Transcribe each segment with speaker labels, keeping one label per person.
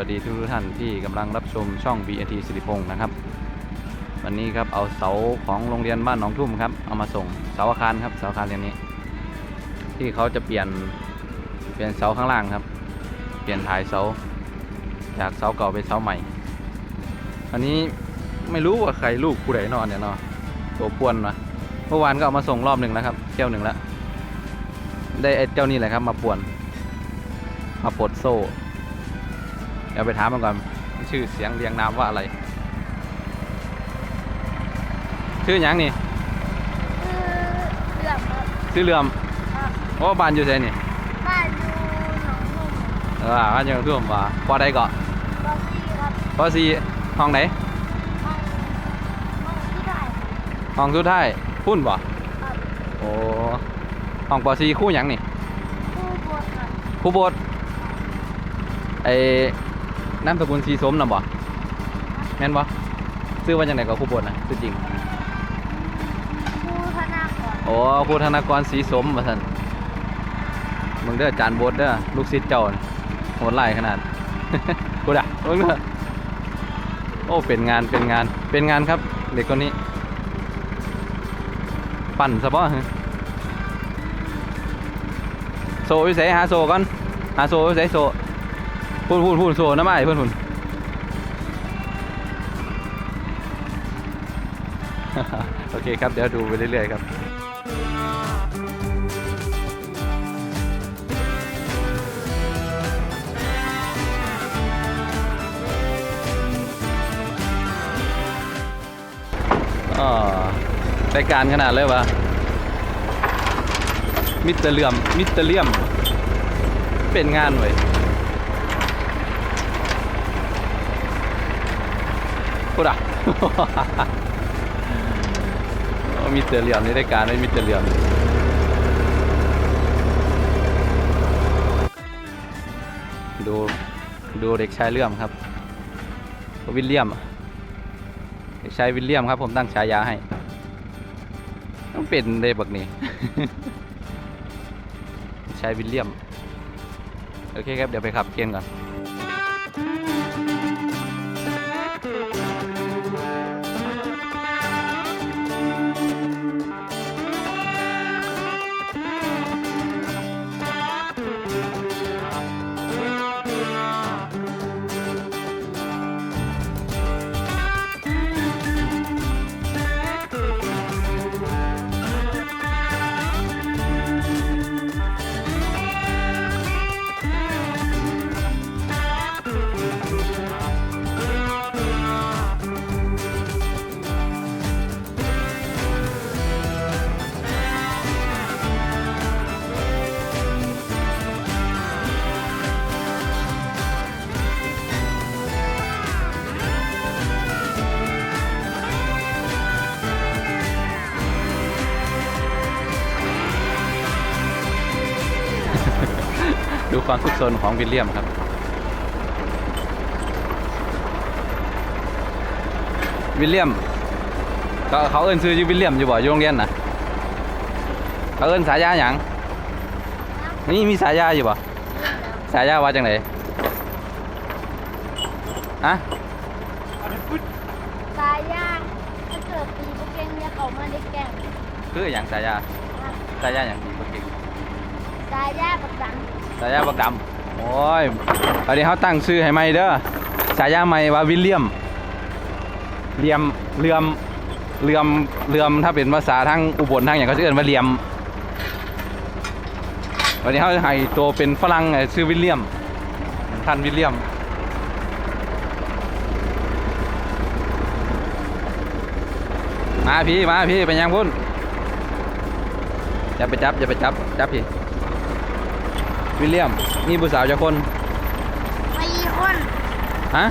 Speaker 1: ัสวัสดีทุกท่านที่กำลังรับชมช่อง BNT สิริพงศ์นะครับ วันนี้ครับเอาเสาของโรงเรียนบ้านหนองทุ่มครับเอามาส่งเสาอาคารครับเสาอาคารเรียนนี้ ที่เขาจะเปลี่ยนเปลี่ยนเสาข้างล่างครับ เปลี่ยนถ่ายเสาจากเสาเก่าเป็นเสาใหม่ อันนี้ไม่รู้ว่าใครลูกผู้ใดนอนเนี่ยเนาะตัวปวนมาเมื่อวานก็เอามาส่งรอบหนึ่งแล้วครับเที่ยวหนึ่งแล้วได้ไอ้เจ้านี่แหละครับ มาป่วนมาปลดโซ่ ดี๋ยวไปถามมันก่อนมันชื่อเสียงเรียงนามว่าอะไร ชื่อหยังนี่
Speaker 2: คือเรื่องครับ
Speaker 1: ชื่อเรื่อม
Speaker 2: ครับ
Speaker 1: โอ้บ้านอยู่ไสนี่
Speaker 2: บ้านอยู่หนองนุ่ม
Speaker 1: เออบ้านอยู่ท่วมว่าปอใดเกาะ
Speaker 2: บอสซี่ครับ
Speaker 1: ปอสีห้องไหน
Speaker 2: ห้องห้องที่ได้
Speaker 1: ห้องสุดท้ายพุ่นบ่
Speaker 2: ครับ
Speaker 1: โอ้ห้องปอสีคู่หยังนี่
Speaker 2: ผู้บวชครับ
Speaker 1: คู่โบสถ์ไอ้ น้ำสกุลสีสมน่ะบ่แม่นบ่ซื้อว่าจังไดก็คู่โบสถ์นะชื่อจริง
Speaker 2: ผู้ธนาคาร
Speaker 1: โอ้ครูธนากรสีสมมาสันมึงเด้อจานโบดเด้อลูกศิษย์เจ้าน่ะโหดไล่ขนาดกูด่ะมึงเด้อโอ้เป็นงานเป็นงานเป็นงานครับเด็กคนนี้ ปั่นซะบ่ฮะโซ่อยู่ไสหาโซ่ก่อนหาโซ่อยู่ไสโซ่ พูนพูนพูนโซ่น้ำไม้เพื่อนพูนโอเคครับ เดี๋ยวดูไปเรื่อยๆครับอ๋อรายการขนาดเลยวะมิสเตรเลียม มิสเตรเลียม เป็นงานเว้ย พูดอะมิเตอร์เลียมในรายการเลยมิเตอร์เลียมดูดูเด็กชายเลื่อมครับวิลเลียมเด็กชายวิลเลียมครับ ผมตั้งฉายาให้ ต้องเป็นเดบักนี่เด็กชายวิลเลียม โอเคครับ เดี๋ยวไปขับเกมก่อน ความทุกซนของวิลเลียมครับ วิลเลียมก็เขาเอิ้นซื้ออยู่วิลเลียมอยู่บ่อยู่โรงเรียนนะเขาเอิ้นสายาหยังนี่มีสายาอยู่บ่สายาว่าจังไหนอะ
Speaker 2: สายย่างถ้าเกิดตีโปเกงเนี่ยเขามาได้แก่ง
Speaker 1: คืออย่างสายา
Speaker 2: ครับ
Speaker 1: สายาอย่างดีกว่าเก่ง
Speaker 2: สายย่าประกัน
Speaker 1: สายาบักดำโอ้ยตอนนี้เขาตั้งชื่อให้ใหม่เด้อสายาใหม่ว่าวิลเลียมเลียมเลื่อมเลื่อมเลื่อมถ้าเป็นภาษาทางอุบลทางอย่างเขาจะเรียกว่าเลียมวันนี้เขาให้ตัวเป็นฝรั่งเอ่อชื่อวิลเลียมท่านวิลเลียมมาพี่มาพี่ไปยังพุ่นอย่าไปจับอย่าไปจับจับพี่ วิลเลียม มีผู้สาวจะคน
Speaker 2: ไม่ยี่คน
Speaker 1: ฮะ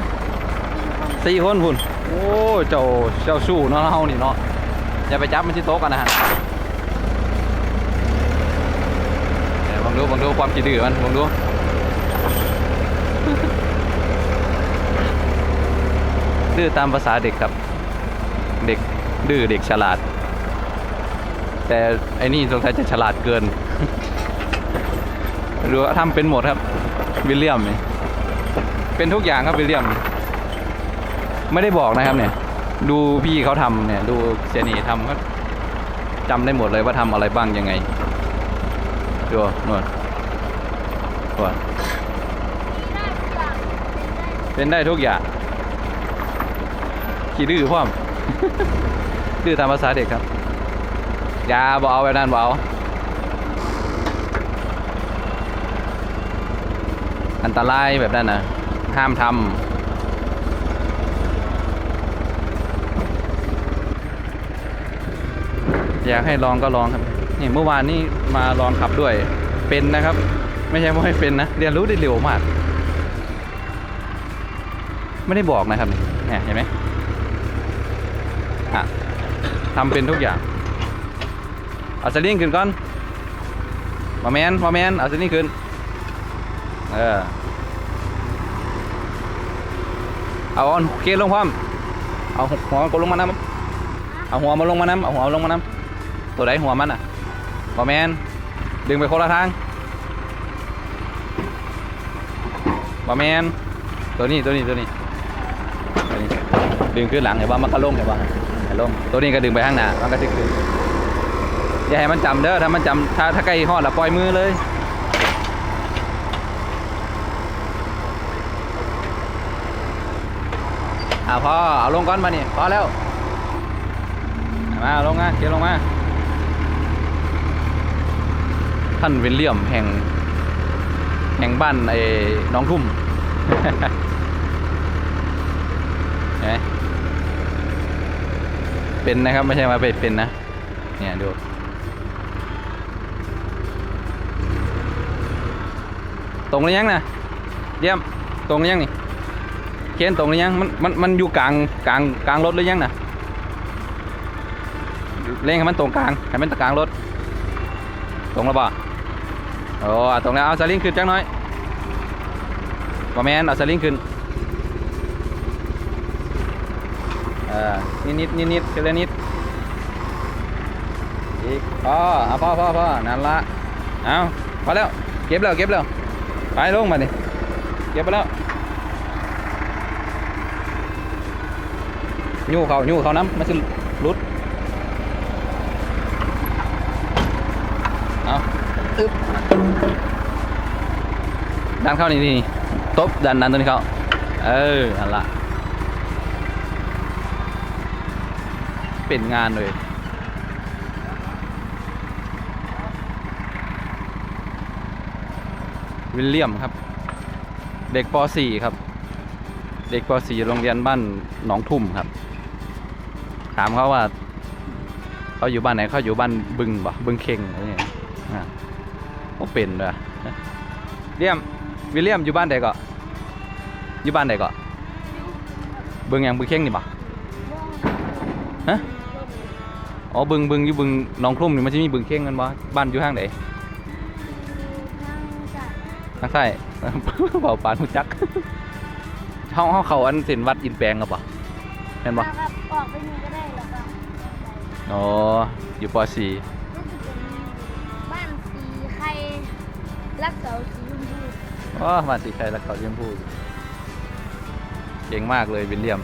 Speaker 2: สี่คน
Speaker 1: สี่คนพุ่นโอ้เจ้าเจ้าสู้เนาะเฮานี่เนาะอย่าไปจับมันที่โต๊ะกันนะฮะเดี๋ยวบังดูบังดูความขี้ดื้อมันบังดูดื้อตามภาษาเด็กครับ เด็กดื้อเด็กฉลาด แต่ไอ้นี่สงสัยจะฉลาดเกิน ดูว่าทำเป็นหมดครับ วิลเลียม เป็นทุกอย่างครับวิลเลียม ไม่ได้บอกนะครับเนี่ย ดูพี่เขาทำเนี่ย ดูเจนี่ทำก็จำได้หมดเลยว่าทำอะไรบ้างยังไงดูนวดนวด
Speaker 2: มีได้ทุกอย่างเป็นได้
Speaker 1: ทุกอย่างขี้ดื้อพ่อมดื้อตามภาษาเด็กครับอย่าบเอาแบบนั้นบเอา อันตรายแบบนั้นนะห้ามทำอยากให้ลองก็ลองครับนี่เมื่อวานนี้มาลองขับด้วยเป็นนะครับ ไม่ใช่ว่าไม่เป็นนะเรียนรู้ได้เร็วมาก ไม่ได้บอกนะครับเนี่ยเห็นไหมอะทำเป็นทุกอย่างเอาสลิงขึ้นก่อนมาแมนมาแมนเอาสลิงขึ้น เออ เอาเอเคลงพร้อม เอาหัวมันกลงมาน้ำเอาหัวมาลงมาน้ำเอาหัวลงมาน้ำตัวไหนหัวมันอะมาแมนดึงไปคนละทางมาแมนตัวนี้ตัวนี้ตัวนี้ตัวนี้ ดึงขึ้นหลังเห็นว่ามันก็ลงเห็นว่าให้ลงตัวนี้ก็ดึงไปข้างหน้ามันก็จะขึ้นอย่าให้มันจำเด้อถ้ามันจำถ้าถ้าใกล้หอดล้วปล่อยมือเลย อ่าพอเอาลงก่อนมานี่พอแล้วมาลงมาเกียร์ลงมาท่านวิลเลียมแห่ง แห่งบ้านไอ้น้องทุ่มเห็นไหมเป็นนะครับ ไม่ใช่มาเป็นเป็นนะ เนี่ยดูตรงหรือยังนะเยี่ยม ตรงหรือยังนี่ เคนตรงหรือยังมันมันมันอยู่กลางกลางกลางรถหรือยังนะเร่งให้มันตรงกลางให้มันตรงกลางรถ ตรงแล้วป่ะโอ้ตรงแล้วเอาสลิงขึ้นจังน้อยบอแมนเอาสลิงขึ้นเออนิดนิดนิดนิดทีละนิดอีกพอเอาพอพอพอนั่นละเอาพอแล้วเก็บแล้วเก็บแล้วไปลงมาดิเก็บไปแล้ว ยูเขายูเขาน้ำมันจะรุดเอาอึ๊บดันเข้านี่นี่ตบดันดันตัวนี้เข้าเออนั่นละเป็นงานเลยวิลเลียมครับ เด็กป .4 ครับ เด็กป .4 โรงเรียนบ้านหนองทุ่มครับ ถามเขาว่า เขาอยู่บ้านไหนเขาอยู่บ้านบึงบ่บึงเข่งอะไรเนี่ยอะเขาเป็นเลยเลียมวิลเลียมอยู่บ้านใดก็อยู่บ้านใดก็บึงหยังบึงเข่งนี่บ่ฮะอ๋อบึงบึงอยู่บึงหนองคลุ่มนี่มันจะมีบึงเข่งกันบ่บ้านอยู่ห้างไหนทางใต้เบาปานหูจักเฮาเฮาเขาอันเส้นวัดอินแปลงกับบ่ เห็นบ่
Speaker 2: ครับออกไปนี่ก็ได้แล้วก็
Speaker 1: อ๋ออยู่ป .4
Speaker 2: รู้สึกจะมีบ้านสีไข่รักเสาสีชมพู
Speaker 1: อ๋อมาสีไข่แล้วเขาเยี่ยมพูดเก่งมากเลยวิลเลียม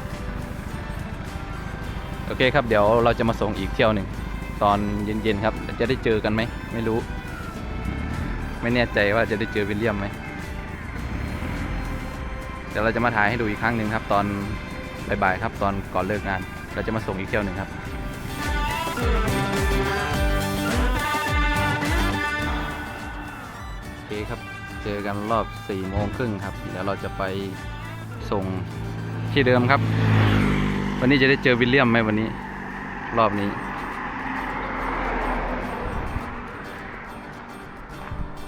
Speaker 1: โอเคครับเดี๋ยวเราจะมาส่งอีกเที่ยวหนึ่ง ตอนเย็นๆครับ จะได้เจอกันไหม ไม่รู้ ไม่แน่ใจว่าจะได้เจอวิลเลียมไหมเดี๋ยวเราจะมาถ่ายให้ดูอีกครั้งหนึ่งครับ ตอน บ่ายๆครับตอนก่อนเลิกงาน เราจะมาส่งอีกเที่ยวหนึ่งครับ โอเคครับ เจอกันรอบ4ี่โมงครึ่งครับ เดี๋ยวเราจะไปส่งที่เดิมครับ วันนี้จะได้เจอวิลเลียมไหมวันนี้ รอบนี้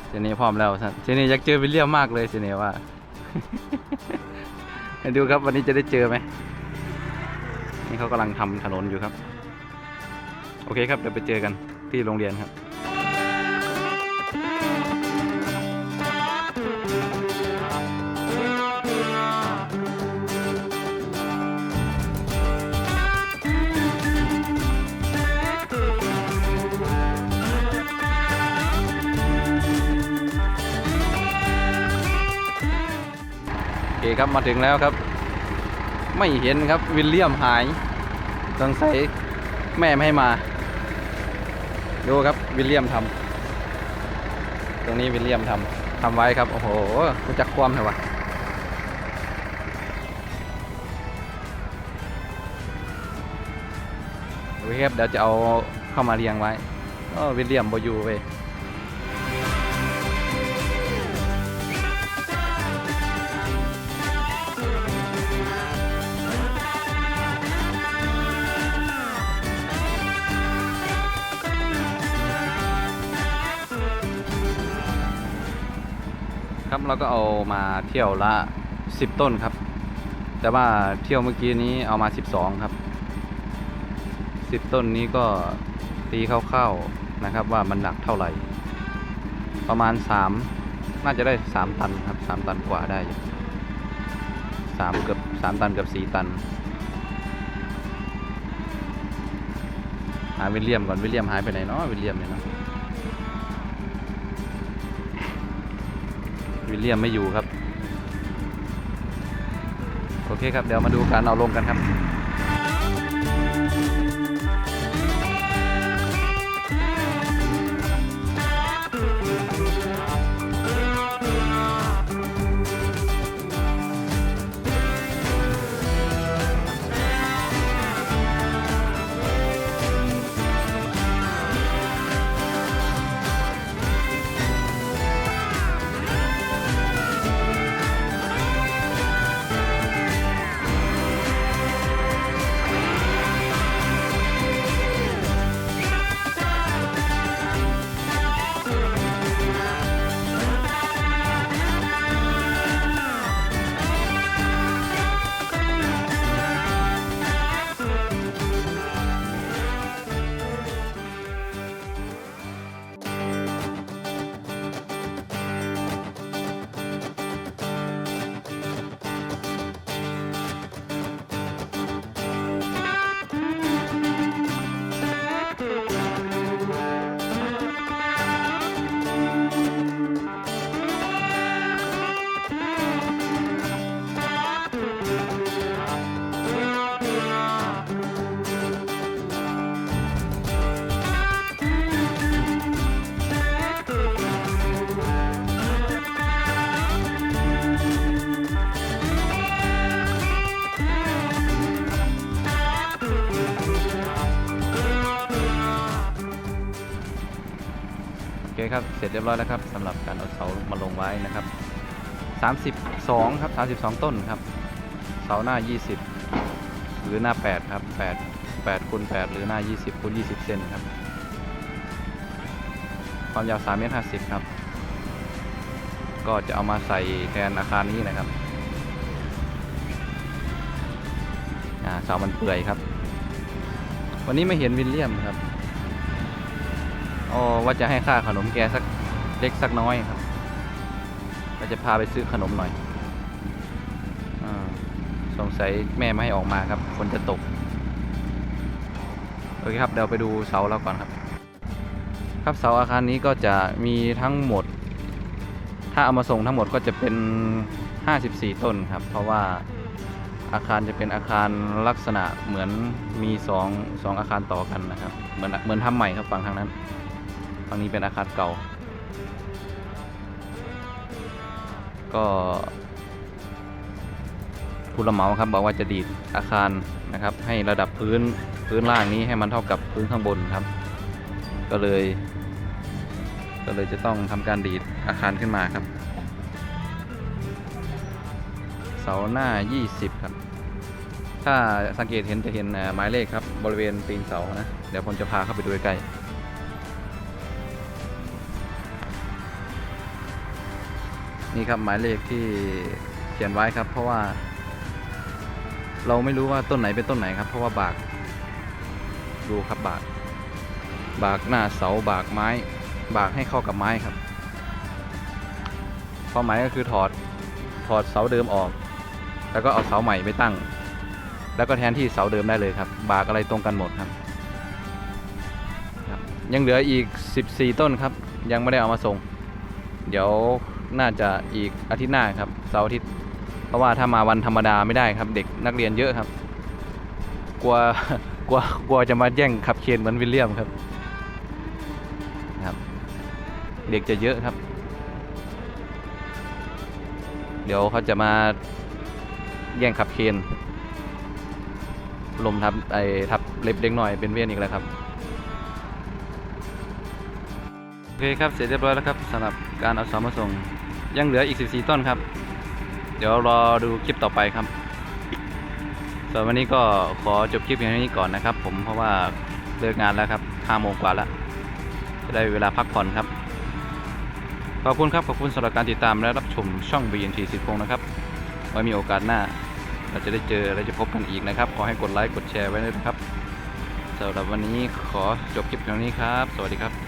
Speaker 1: เจเน่พร้อมแล้ว เจเน่อยากเจอวิลเลียมมากเลยเจเน่ว่า ดูครับวันนี้จะได้เจอไหมนี่เขากำลังทำถนนอยู่ครับ โอเคครับเดี๋ยวไปเจอกันที่โรงเรียนครับ ครับมาถึงแล้วครับ ไม่เห็นครับวิลเลียมหายสงสัยแม่ไม่ให้มาดูครับวิลเลียมทำตรงนี้วิลเลียมทำทำไว้ครับ โอ้โหรู้จักความเลยวะโอเคครับเดี๋ยวจะเอาเข้ามาเรียงไว้โอ้วิลเลียมบอยู่เว้ย ครับเราก็เอามาเที่ยวละ 10 ต้นครับ แต่ว่าเที่ยวเมื่อกี้นี้เอามา 12 ครับ 10 ต้นนี้ก็ตีคร่าวๆนะครับว่ามันหนักเท่าไหร่ ประมาณ 3 น่าจะได้ 3 ตันครับ 3 ตันกว่าได้3เกือบ3 ตันเกือบ4ตัน หาวิลเลียมก่อนวิลเลียมหายไปไหนเนาะวิลเลียมเนี่ยเนาะ วิลเลียมไม่อยู่ครับ โอเคครับ เดี๋ยวมาดูการเอาลงกันครับ ครับ เสร็จเรียบร้อยแล้วครับสำหรับการเอาเสามาลงไว้นะครับ 32 ครับ 32 ต้นครับ เสาหน้า 20 หรือหน้า 8 ครับ 8 8คูณ8หรือหน้า 20คูณ20 เซนครับ ความยาว3เมตร50 ครับ ก็จะเอามาใส่แทนอาคารนี้นะครับเสามันเปื่อยครับ วันนี้ไม่เห็นวิลเลียมครับ อ๋อว่าจะให้ค่าขนมแกสักเล็กสักน้อยครับเราจะพาไปซื้อขนมหน่อยอสงสัยแม่ไม่ให้ออกมาครับฝนจะตก โอเคครับ เดี๋ยวไปดูเสาเราก่อนครับ ครับเสาอาคารนี้ก็จะมีทั้งหมด ถ้าเอามาส่งทั้งหมดก็จะเป็น 54 ต้นครับ เพราะว่าอาคารจะเป็นอาคารลักษณะเหมือนมีสองสองอาคารต่อกันนะครับ เหมือนเหมือนทำใหม่ครับฝั่งทางนั้น ฝั่งนี้เป็นอาคารเก่า ก็ผู้รับเหมาครับบอกว่าจะดีดอาคารนะครับ ให้ระดับพื้นพื้นล่างนี้ให้มันเท่ากับพื้นข้างบนครับ ก็เลย ก็เลยจะต้องทำการดีดอาคารขึ้นมาครับ เสาหน้า 20 ครับ ถ้าสังเกตเห็นจะเห็นหมายเลขครับบริเวณตีนเสานะ เดี๋ยวผมจะพาเข้าไปดูใกล้ นี่ครับหมายเลขที่เขียนไว้ครับ เพราะว่า เราไม่รู้ว่าต้นไหนเป็นต้นไหนครับ เพราะว่าบาก ดูครับบาก บากหน้าเสาบากไม้ บากให้เข้ากับไม้ครับความหมายก็คือถอดถอดเสาเดิมออก แล้วก็เอาเสาใหม่ไปตั้ง แล้วก็แทนที่เสาเดิมได้เลยครับ บากอะไรตรงกันหมดครับ ยังเหลืออีก 14 ต้นครับ ยังไม่ได้เอามาส่ง เดี๋ยว น่าจะอีกอาทิตย์หน้าครับเสาร์อาทิตย์ เพราะว่าถ้ามาวันธรรมดาไม่ได้ครับ เด็กนักเรียนเยอะครับ กลัวกลัวกลัวจะมาแย่งขับเคนเหมือนวิลเลียมครับครับ เด็กจะเยอะครับ เดี๋ยวเขาจะมาแย่งขับเคนลมทับไอทับเล็บเด็กหน่อยเป็นเวียนอีกแล้วครับโอเคครับเสร็จเรียบร้อยแล้วครับสำหรับการเอาสามาส่ง ยังเหลืออีก 14 ต้นครับ เดี๋ยวรอดูคลิปต่อไปครับส่วนวันนี้ก็ขอจบคลิปเพียงเท่านี้ก่อนนะครับ ผมเพราะว่าเลิกงานแล้วครับ5โมงกว่าแล้วจะได้เวลาพักผ่อนครับ ขอบคุณครับ ขอบคุณสำหรับการติดตามและรับชมช่อง BNT สิบพงนะครับ ไว้มีโอกาสหน้า เราจะได้เจอและจะพบกันอีกนะครับ ขอให้กดไลค์กดแชร์ไว้ด้วยนะครับสำหรับวันนี้ขอจบคลิปเพียงเท่านี้ครับ สวัสดีครับ